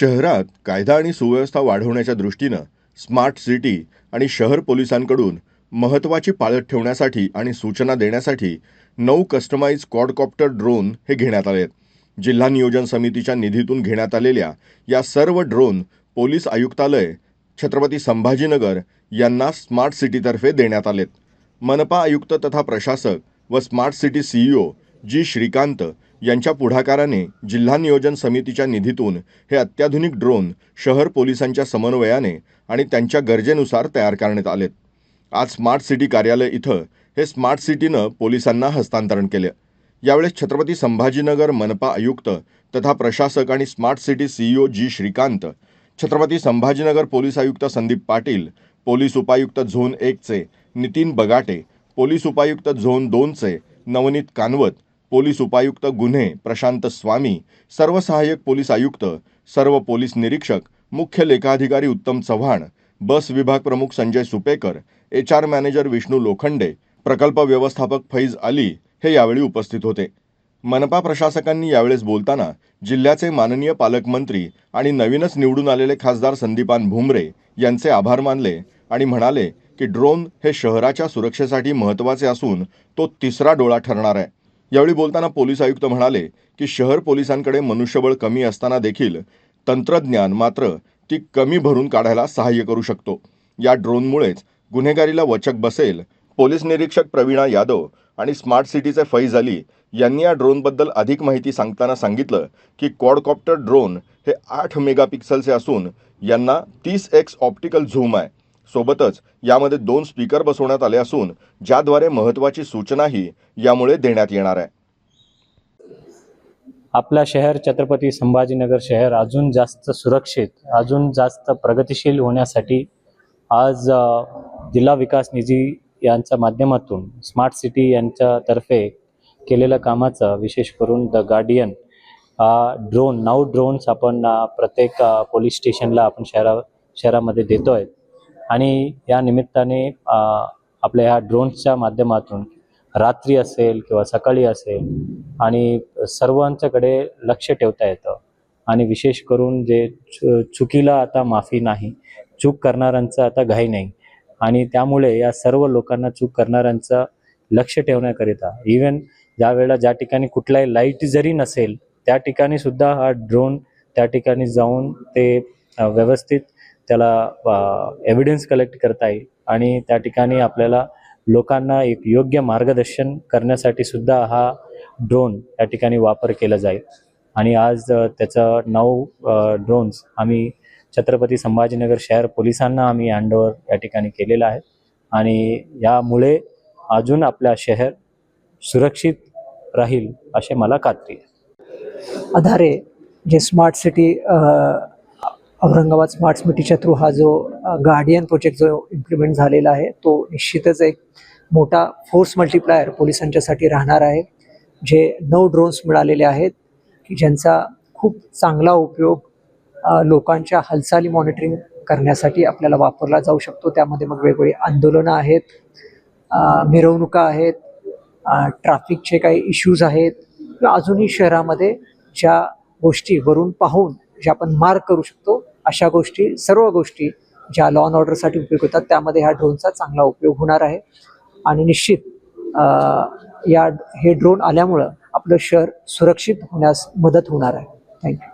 शहरात कायदा आणि सुव्यवस्था वाढवण्याच्या दृष्टीनं स्मार्ट सिटी आणि शहर पोलिसांकडून महत्त्वाची पाळत ठेवण्यासाठी आणि सूचना देण्यासाठी नऊ कस्टमाइज क्वाडकॉप्टर ड्रोन हे घेण्यात आले आहेत जिल्हा नियोजन समितीच्या निधीतून घेण्यात आलेल्या या सर्व ड्रोन पोलीस आयुक्तालय छत्रपती संभाजीनगर यांना स्मार्ट सिटीतर्फे देण्यात आलेत. मनपा आयुक्त तथा प्रशासक व smart city CEO G Shrikant यांच्या पुढाकाराने जिल्हा नियोजन समितीच्या निधीतून हे अत्याधुनिक ड्रोन शहर पोलिसांच्या समन्वयाने आणि त्यांच्या गरजेनुसार तयार करण्यात आलेत. आज स्मार्ट सिटी कार्यालय इथं हे स्मार्ट सिटीनं पोलिसांना हस्तांतरण केलं. यावेळेस छत्रपती संभाजीनगर मनपा आयुक्त तथा प्रशासक आणि smart city CEO G Shrikant Chhatrapati Sambhajinagar police आयुक्त संदीप पाटील पोलीस उपायुक्त झोन एकचे नितीन बगाटे पोलीस उपायुक्त झोन दोनचे नवनीत कानवत पोलीस उपायुक्त गुन्हे प्रशांत स्वामी सर्व सहाय्यक पोलीस आयुक्त सर्व पोलीस निरीक्षक मुख्य लेखाधिकारी उत्तम चव्हाण बस विभाग प्रमुख Sanjay Supekar H R manager Vishnu Lokhande प्रकल्प व्यवस्थापक फैज अली हे यावेळी उपस्थित होते. मनपा प्रशासकांनी यावेळेस बोलताना जिल्ह्याचे माननीय पालकमंत्री आणि नवीनच निवडून आलेले खासदार संदीपान भुमरे यांचे आभार मानले आणि म्हणाले की ड्रोन हे शहराच्या सुरक्षेसाठी महत्त्वाचे असून तो तिसरा डोळा ठरणार आहे. यावेळी बोलताना पोलीस आयुक्त म्हणाले की शहर पोलिसांकडे मनुष्यबळ कमी असताना देखील तंत्रज्ञान मात्र ती कमी भरून काढायला सहाय्य करू शकतो. या ड्रोनमुळेच गुन्हेगारीला वचक बसेल पोलीस निरीक्षक प्रवीणा यादव आणि स्मार्ट सिटीचे फैज अली यांनी या ड्रोनबद्दल अधिक माहिती सांगताना सांगितलं की क्वाडकॉप्टर ड्रोन हे आठ मेगापिक्सलचे असून यांना तीस एक्स ऑप्टिकल झूम आहे. सोबतच यामध्ये दोन स्पीकर बसवण्यात आले असून ज्याद्वारे महत्त्वाची सूचनाही यामुळे देण्यात येणार आहे. आपला शहर छत्रपती संभाजीनगर शहर अजून जास्त सुरक्षित अजून जास्त प्रगतिशील होण्यासाठी आज जिल्हा विकास निधी यांच्या माध्यमातून स्मार्ट सिटी यांच्यातर्फे केलेल्या कामाचं विशेष करून द गार्डियन ड्रोन नऊ ड्रोन्स आपण प्रत्येक पोलीस स्टेशनला आपण शहरा शहरामध्ये देतो आहे आणि या निमित्ताने आपल्या ह्या ड्रोन्सच्या माध्यमातून रात्री असेल किंवा सकाळी असेल आणि सर्वांच्याकडे लक्ष ठेवता येतं. आणि विशेष करून जे चु चुकीला आता माफी नाही चूक करणाऱ्यांचं आता घाई नाही. आणि त्यामुळे या सर्व लोकांना चूक करणाऱ्यांचं लक्ष ठेवण्याकरिता इवन ज्यावेळेला ज्या ठिकाणी कुठलाही लाइट जरी नसेल त्या ठिकाणी सुद्धा हा ड्रोन त्या ठिकाणी जाऊन ते व्यवस्थित त्याला एव्हिडन्स कलेक्ट करता येईल. आणि त्या ठिकाणी आपल्याला लोकांना एक योग्य मार्गदर्शन करण्यासाठी सुद्धा हा ड्रोन या ठिकाणी वापर केला जाईल. आणि आज त्याचं नऊ ड्रोन्स आम्ही छत्रपती संभाजीनगर शहर पोलिसांना आम्ही हँडओव्हर या ठिकाणी केलेलं आहे. आणि यामुळे अजून आपल्या शहर सुरक्षित राहील असे मला खात्री आहे. आधारे जे स्मार्ट सिटी औरंगाबाद स्मार्ट सिटीच्या थ्रू हा जो गार्डियन प्रोजेक्ट जो इम्प्लिमेंट झालेला आहे तो निश्चितच एक मोठा फोर्स मल्टिप्लायर पोलिसांच्यासाठी राहणार आहे जे नऊ ड्रोन्स मिळालेले आहेत की ज्यांचा खूप चांगला उपयोग लोकांच्या हालचाली मॉनिटरिंग करण्यासाठी आपल्याला वापरला जाऊ शकतो. त्यामध्ये मग वेगवेगळी आंदोलनं आहेत मिरवणुका आहेत ट्रॅफिकचे काही इश्यूज आहेत किंवा अजूनही शहरामध्ये ज्या गोष्टी वरून पाहून जे आपण मार्क करू शकतो अशा गोष्टी सर्व गोष्टी ज्या लॉ अँड ऑर्डरसाठी उपयोग होतात त्यामध्ये ह्या ड्रोनचा चांगला उपयोग होणार आहे. आणि निश्चित या हे ड्रोन आल्यामुळं आपलं शहर सुरक्षित होण्यास मदत होणार आहे. थँक्यू